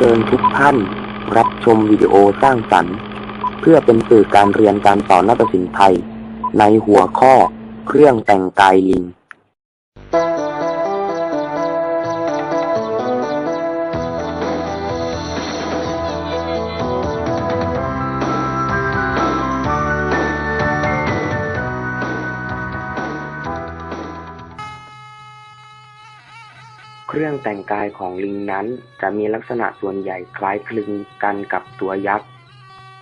ชิญทุกท่าน รับชมวิดีโอสร้างสรรค์ เพื่อเป็นสื่อการเรียนการสอนนาฏศิลป์ไทย ในหัวข้อ เครื่องแต่งกายลิง เครื่องแต่งกายของลิงนั้น จะมีลักษณะส่วนใหญ่คล้ายคลึงกันกับตัวยักษ์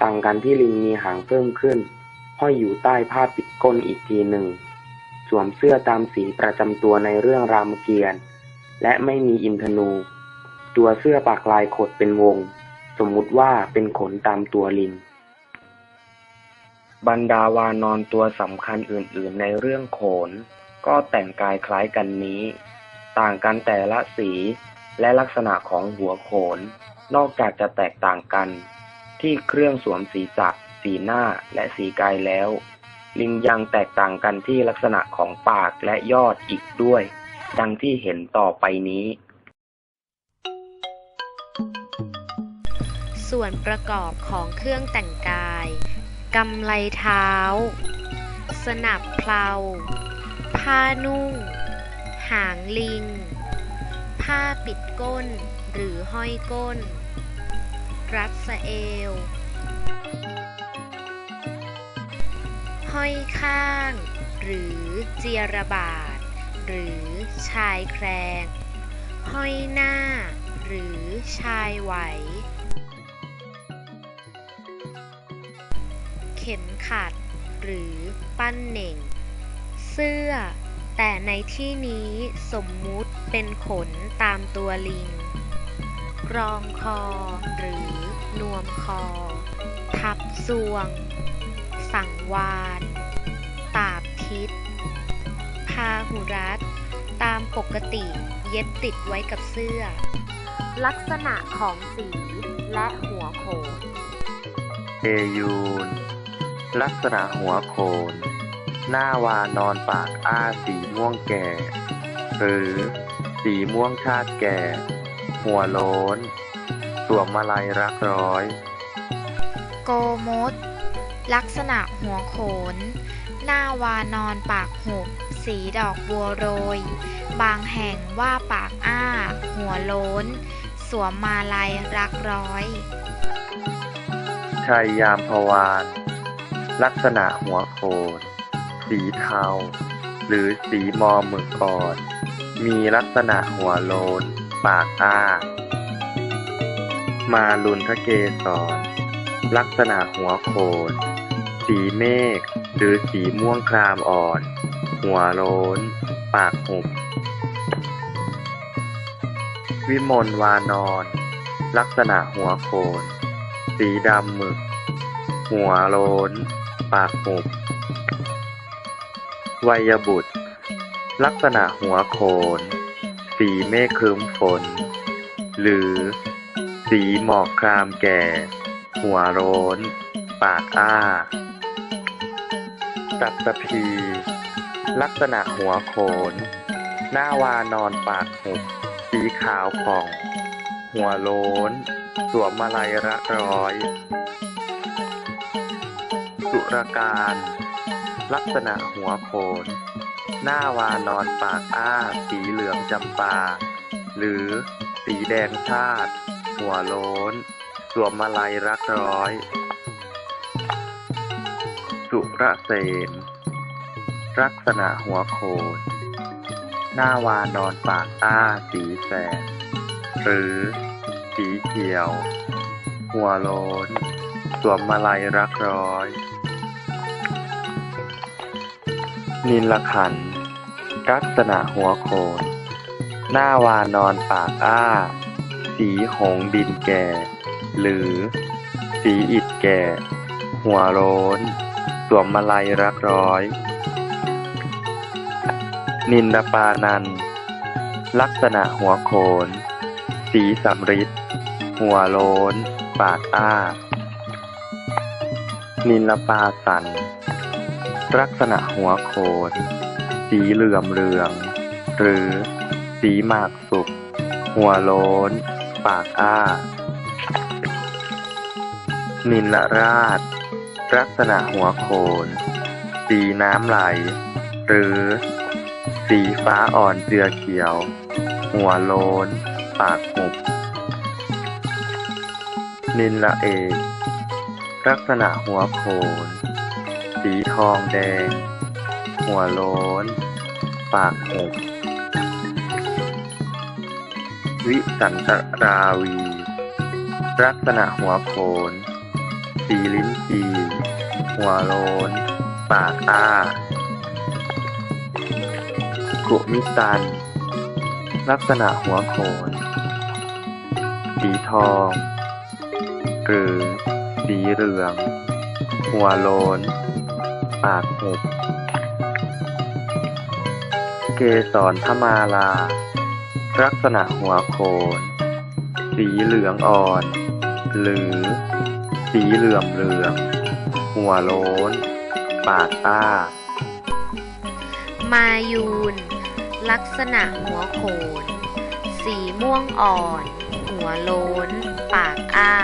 ต่างกันที่ลิงมีหางเพิ่มขึ้น ห้อยอยู่ใต้ผ้าปิดก้นอีกทีหนึ่ง สวมเสื้อตามสีประจำตัวในเรื่องรามเกียรติ์ และไม่มีอินทนู ตัวเสื้อปากลายขดเป็นวง สมมุติว่าเป็นขนตามตัวลิง บรรดาวานอนตัวสำคัญอื่นๆ ในเรื่องโขน ก็แต่งกายคล้ายกันนี้ ต่างกันแต่ละสีและลักษณะของหัวโขน นอกจากจะแตกต่างกัน ที่เครื่องสวมศีรษะ สีหน้าและสีกายแล้ว ลิงยังแตกต่างกันที่ลักษณะของปากและยอดอีกด้วย ดังที่เห็นต่อไปนี้ ส่วนประกอบของเครื่องแต่งกายกำไลเท้า สนับเพลาผ้านุ่ง หางลิง ผ้าปิดก้น หรือห้อยก้น รัดสะเอว ห้อยข้าง หรือเจียระบาด หรือชายแครงห้อยหน้า หรือชายไหว เข็มขัด หรือปั้นเหน่ง เสื้อ แต่ในที่นี้สมมุติเป็นขนตามตัวลิงรองคอหรือนวมคอ ทับซวง สังวาน ตาบทิศพาหุรัตตามปกติเย็บติดไว้กับเสื้อ ลักษณะของสีและหัวโขน เอยูน ลักษณะหัวโขน หน้าวานอนปากอ้าสีม่วงแก่ หรือสีม่วงชาติแก่ หัวโล้น สวมมาลัยรักร้อย โกมดลักษณะหัวโขน หน้าวานอนปากหุบสีดอกบัวโรย บางแห่งว่าปากอ้า หัวโล้น สวมมาลัยรักร้อย ชัยยามพวาน ลักษณะหัวโขน สีเทา หรือสีมอหมึกอ่อน มีลักษณะหัวโลน ปากอ้า มาลุนทะเกศรลักษณะหัวโขน สีเมฆหรือสีม่วงครามอ่อน หัวโลน ปากหุบวิมลวานอนลักษณะหัวโขน สีดำหมึก หัวโลน ปากหุบ วัยบุตร ลักษณะหัวโขน สีเมฆครึ้มฝน หรือ สีหมอกครามแก่ หัวโล้นปากอ้าสัตตพี ลักษณะหัวโขน หน้าวานอนปากหุบ สีขาวผ่อง หัวโล้นสวมมาลัยระร้อย สุรการ ลักษณะหัวโขน หน้าวานอนปากอ้า สีเหลืองจำปา หรือสีแดงชาติ หัวโล้น สวมมาลัยรักร้อย สุระเสนลักษณะหัวโขน หน้าวานอนปากอ้า สีแสดหรือสีเขียว หัวโล้น สวมมาลัยรักร้อย นินละขันลักษณะหัวโขน หน้าวานอนปากอ้า สีหงส์ดินแก่ หรือ สีอิฐแก่ หัวโลนสวมมาลัยรักร้อย นินดปานัน ลักษณะหัวโขน สีสำริดหัวโลนปากอ้า นินลปาสัน ลักษณะหัวโขนสีเหลื่อมเหลือง หรือสีหมากสุก หัวโล้น ปากอ้า นินลราช ลักษณะหัวโขนสีน้ำไหล หรือ สีฟ้าอ่อนเจือเขียว หัวโลนปากหุบ นินละเอกลักษณะหัวโขน สีทองแดง หัวโล้น ปากหุบวิสันตราวี ลักษณะหัวโขน สีลิ้นจีหัวโลนปากอ้ากุมิตัน ลักษณะหัวโขน สีทอง หรือสีเหลือง หัวโลน ปากหุบเกสรธมาลา ลักษณะหัวโขน สีเหลืองอ่อน หรือ สีเหลื่อมเหลือง หัวโล้น ปากอ้า มายูน ลักษณะหัวโขน สีม่วงอ่อน หัวโล้น ปากอ้า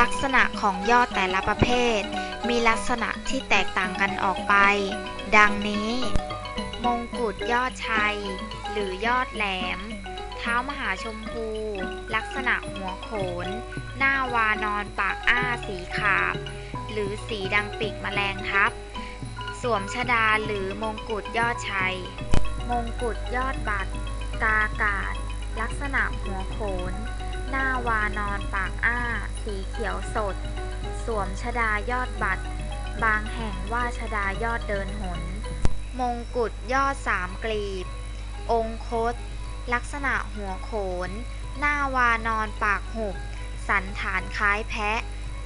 ลักษณะของยอดแต่ละประเภท มีลักษณะที่แตกต่างกันออกไป ดังนี้ มงกุฎยอดชัย หรือยอดแหลม เท้ามหาชมพู ลักษณะหัวโขน หน้าวานอนปากอ้าสีขาบ หรือสีดังปีกแมลงทับ สวมชดาหรือมงกุฎยอดชัย มงกุฎยอดบัตรกากาศ ลักษณะหัวโขน หน้าวานอนปากอ้า สีเขียวสด สวมชดายอดบัตร บางแห่งว่าชดายอดเดินหน มงกุฎยอดสามกลีบ องคต ลักษณะหัวโขน หน้าวานอนปากหุบ สันฐานคล้ายแพะ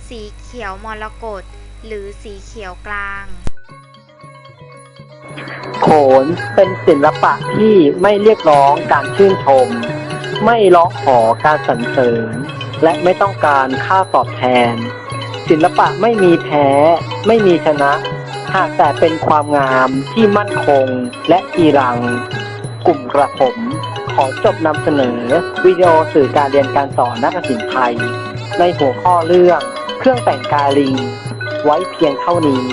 สีเขียวมรกต หรือสีเขียวกลางโขนเป็นศิลปะที่ไม่เรียกร้องการชื่นชม ไม่ร้องขอการสรรเสริญ และไม่ต้องการค่าตอบแทน ศิลปะไม่มีแพ้ ไม่มีชนะ หากแต่เป็นความงามที่มั่นคงและจีรัง กลุ่มกระผม ขอจบนำเสนอ วิดีโอสื่อการเรียนการสอนนักศิลป์ไทย ในหัวข้อเรื่อง เครื่องแต่งกายลิง ไว้เพียงเท่านี้